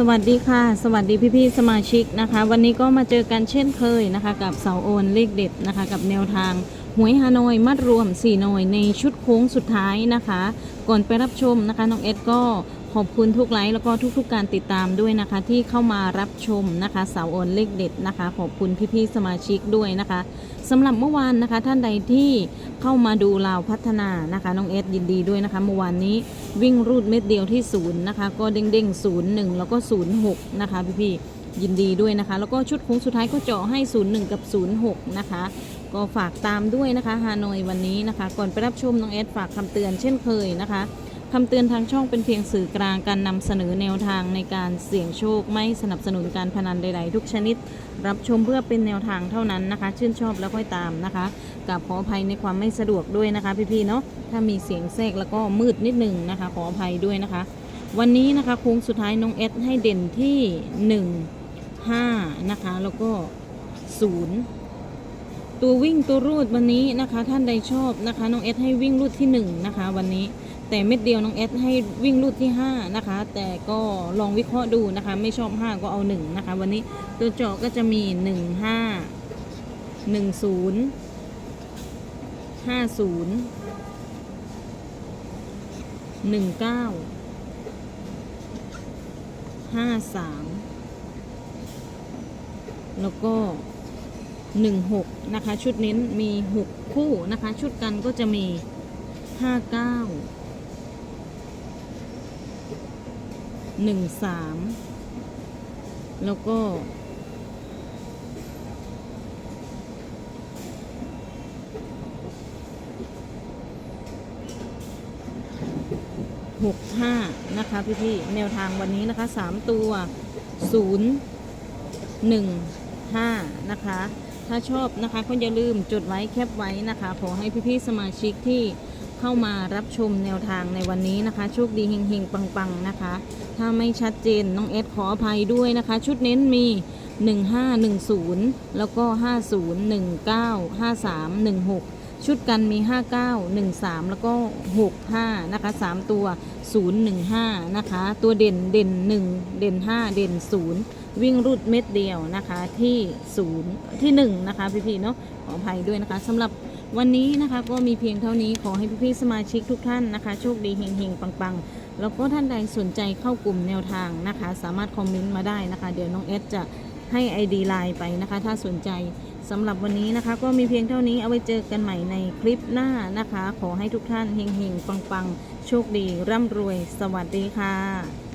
สวัสดีค่ะ สวัสดีพี่ๆสมาชิกนะคะ วันนี้ก็มาเจอกันเช่นเคยนะคะ กับเสาโอนเลขเด็ดนะคะ กับแนวทางหวยฮานอยมัดรวม4หน่วยในชุดโค้งสุดท้ายนะคะ ก่อนไปรับชมนะคะน้องเอสก็ขอบคุณทุกไลค์แล้วก็ทุกๆ การติดตามด้วยนะคะ ที่เข้ามารับชมนะคะเสาโอนเลขเด็ดนะคะ ขอบคุณพี่ๆสมาชิกด้วยนะคะสำหรับเมื่อวานนะคะ ท่านใดที่ เข้ามาดูลาวพัฒนานะคะน้องเอสยินดีด้วยนะคะเมื่อวานนี้วิ่งรูดเม็ดเดียวที่ศูนย์นะคะ ก็เด้งเด้งศูนย์หนึ่งแล้วก็ศูนย์หกนะคะพี่ๆยินดีด้วยนะคะ แล้วก็ชุดโค้งสุดท้ายก็เจาะให้ศูนย์หนึ่งกับศูนย์หกนะคะ ก็ฝากตามด้วยนะคะฮานอยวันนี้นะคะ ก่อนไปรับชมน้องเอสฝากคำเตือนเช่นเคยนะคะ คำเตือนทางช่องเป็นเพียงสื่อกลางการนำเสนอแนวทางในการเสี่ยงโชคไม่สนับสนุนการพนันใด ๆ ทุกชนิด รับชมเพื่อเป็นแนวทางเท่านั้นนะคะ ชื่นชอบแล้วค่อยตามนะคะกับขออภัยในความไม่สะดวกด้วยนะคะ พี่ๆเนาะถ้ามีเสียงแทรกแล้วก็มืดนิดหนึ่งนะคะ ขออภัยด้วยนะคะ วันนี้นะคะโค้งสุดท้ายน้องเอสให้เด่นที่ 1 5 นะคะ แล้วก็ 0ตัววิ่งตัวรูดวันนี้นะคะ ท่านใดชอบนะคะน้องเอสให้วิ่งรูดที่1นะคะวันนี้ แต่เม็ดเดียวน้องเอสให้วิ่งรูดที่ 5 นะคะ แต่ก็ลองวิเคราะห์ดูนะคะ ไม่ชอบ 5 ก็เอา 1 นะคะ วันนี้ตัวเจาะก็จะมี 1 5 1 0 5 0 1 9 5 3 แล้วก็ 16 นะคะ ชุดเน้นมี 6 คู่นะคะ ชุดกันก็จะมี 59 13แล้วก็หกห้านะคะพี่พี่แนวทางวันนี้นะคะสามตัวศูนย์หนึ่งห้านะคะ ถ้าชอบนะคะก็อย่าลืมจดไว้แคปไว้นะคะ ขอให้พี่พี่สมาชิกที่ เข้ามารับชมแนวทางในวันนี้นะคะ โชคดีเฮงๆ ปังๆ นะคะ ถ้าไม่ชัดเจนน้องเอสขออภัยด้วยนะคะ ชุดเน้นมี 1510 แล้วก็ 50 19 53 16 ชุดกันมี 59 13 แล้วก็ 65 นะคะ 3 ตัว 015 นะคะ ตัวเด่นเด่น 1 เด่น 5 เด่น 0 วิ่งรูดเม็ดเดียวนะคะที่ 0 ที่ 1 นะคะ พี่ๆเนาะขออภัยด้วยนะคะสำหรับวันนี้นะคะก็มีเพียงเท่านี้ขอให้พี่ๆสมาชิกทุกท่านนะคะ โชคดีเฮงๆ ปังๆ แล้วก็ท่านใดสนใจเข้ากลุ่มแนวทางนะคะ สามารถคอมเมนต์มาได้นะคะ เดี๋ยวน้องเอสจะให้ ID ไลน์ไปนะคะ ถ้าสนใจ สำหรับวันนี้นะคะ ก็มีเพียงเท่านี้เอาไว้เจอกันใหม่ในคลิปหน้านะคะ ขอให้ทุกท่านเฮงๆปังๆ โชคดีร่ำรวย สวัสดีค่ะ